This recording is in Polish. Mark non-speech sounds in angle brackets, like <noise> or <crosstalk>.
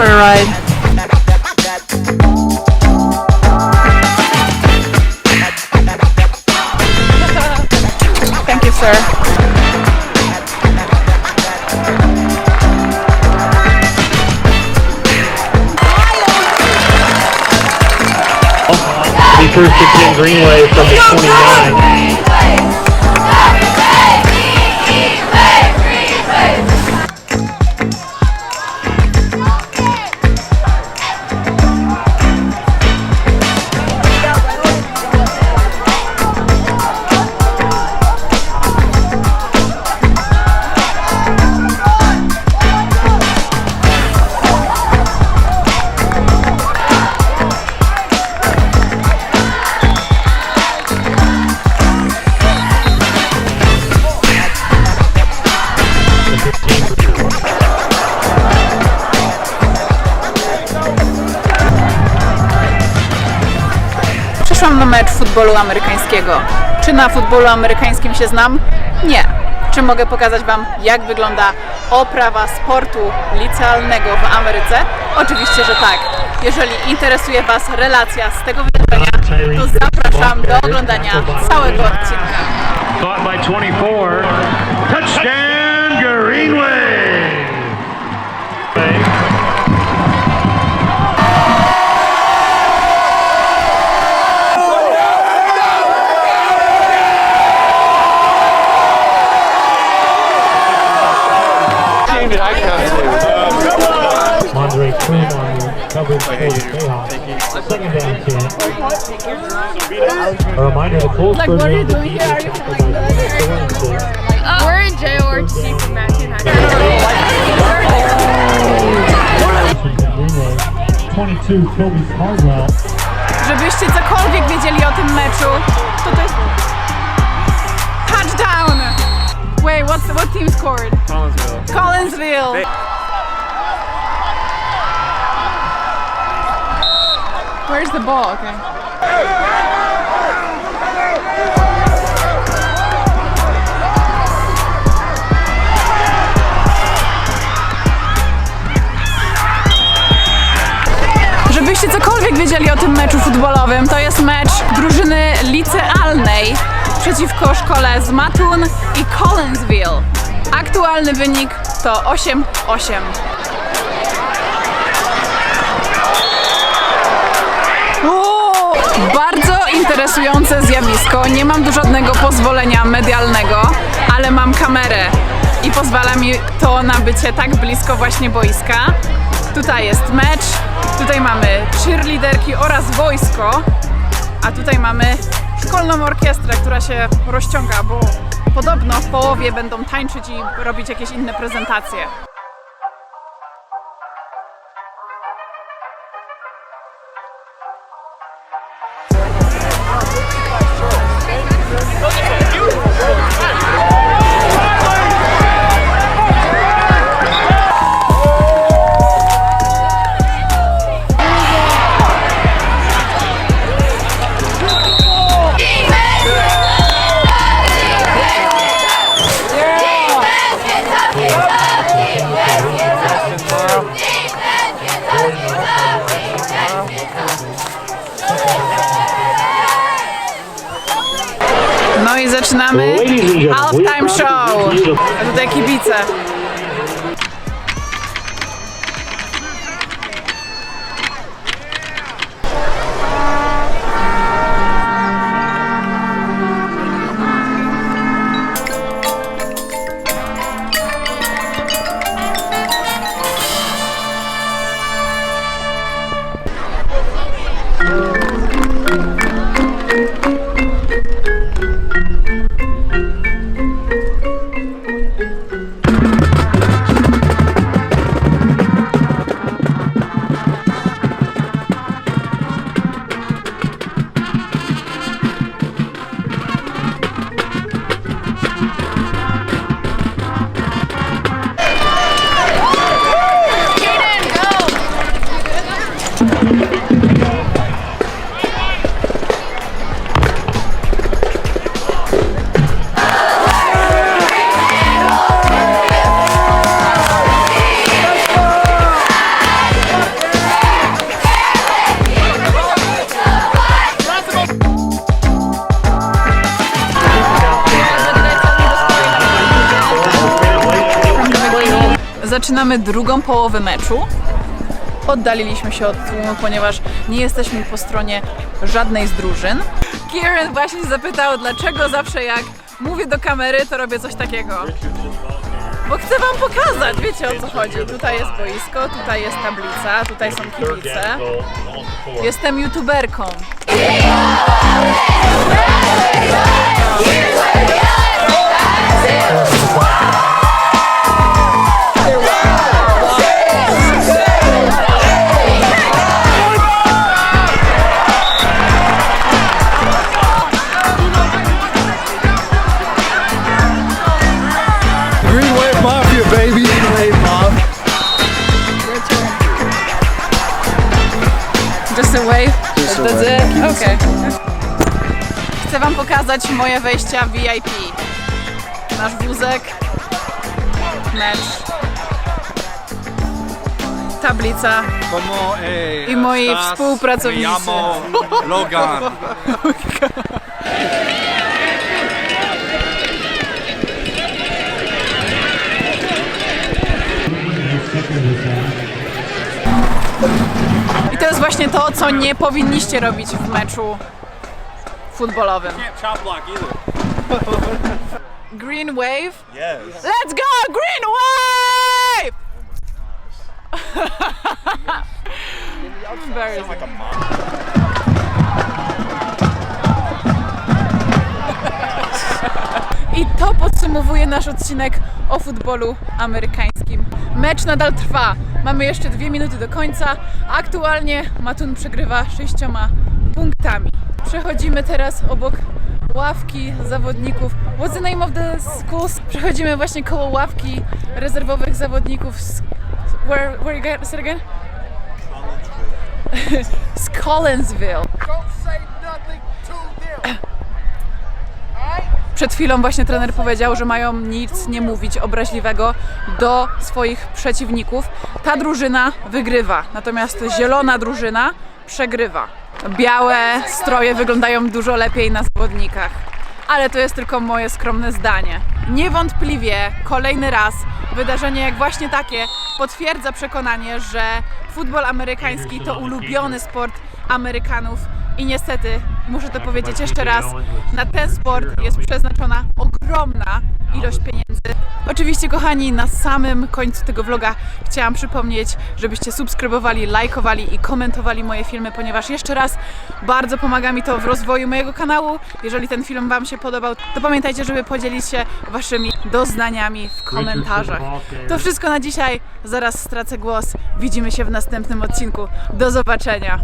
For a ride. Thank you, sir. He first in Greenway from the 29. futbolu amerykańskiego. Czy na futbolu amerykańskim się znam? Nie. Czy mogę pokazać Wam, jak wygląda oprawa sportu licealnego w Ameryce? Oczywiście, że tak. Jeżeli interesuje Was relacja z tego wydarzenia, to zapraszam do oglądania całego odcinka. Andre Quinn on the coverage for the Bayhawks. Second down 10. A reminder, the Colts Like, what are you doing here? Are you filming We're in JORC from Matthew and Greenway. 22, Toby Caldwell. Żebyście cokolwiek wiedzieli o tym meczu, to to jest... Touchdown! Wait, what's, what team scored? Collinsville. Collinsville! Where's the ball? Okay. Żebyście cokolwiek wiedzieli o tym meczu futbolowym, to jest mecz drużyny licealnej przeciwko szkole z Matun i Collinsville. Aktualny wynik to 8-8. Bardzo interesujące zjawisko. Nie mam tu żadnego pozwolenia medialnego, ale mam kamerę i pozwala mi to na bycie tak blisko właśnie boiska. Tutaj jest mecz, tutaj mamy cheerleaderki oraz wojsko, a tutaj mamy szkolną orkiestrę, która się rozciąga, bo podobno w połowie będą tańczyć i robić jakieś inne prezentacje. A tutaj kibice. Zaczynamy drugą połowę meczu. Oddaliliśmy się od tłumu, ponieważ nie jesteśmy po stronie żadnej z drużyn. Kieran właśnie zapytał, dlaczego zawsze jak mówię do kamery, to robię coś takiego. Bo chcę wam pokazać, wiecie o co chodzi. Tutaj jest boisko, tutaj jest tablica, tutaj są kibice. Jestem youtuberką. Green pokazać moje wejścia VIP. Nasz wózek, mecz, tablica. Como, eh, I moi estás? współpracownicy. Me llamo Logan. I to jest właśnie to, co nie powinniście robić w meczu futbolowym. Green wave. Yes. Let's go, Green Wave! Embarrassing. Like a mom. I to podsumowuje nasz odcinek o futbolu amerykańskim. Mecz nadal trwa. Mamy jeszcze dwie minuty do końca. Aktualnie Matun przegrywa sześcioma punktami. Przechodzimy teraz obok ławki zawodników. What's the name of the schools? Przechodzimy właśnie koło ławki rezerwowych zawodników. Where, where you get, say again? <laughs> z Collinsville. Przed chwilą właśnie trener powiedział, że mają nic nie mówić obraźliwego do swoich przeciwników. Ta drużyna wygrywa, natomiast zielona drużyna przegrywa. Białe stroje wyglądają dużo lepiej na zawodnikach. Ale to jest tylko moje skromne zdanie. Niewątpliwie kolejny raz wydarzenie jak właśnie takie potwierdza przekonanie, że futbol amerykański to ulubiony sport Amerykanów i niestety muszę to powiedzieć jeszcze raz, na ten sport jest przeznaczona ogromna ilość pieniędzy. Oczywiście, kochani, na samym końcu tego vloga chciałam przypomnieć, żebyście subskrybowali, lajkowali i komentowali moje filmy, ponieważ jeszcze raz bardzo pomaga mi to w rozwoju mojego kanału. Jeżeli ten film Wam się podobał, to pamiętajcie, żeby podzielić się Waszymi doznaniami w komentarzach. To wszystko na dzisiaj. Zaraz stracę głos. Widzimy się w następnym odcinku. Do zobaczenia.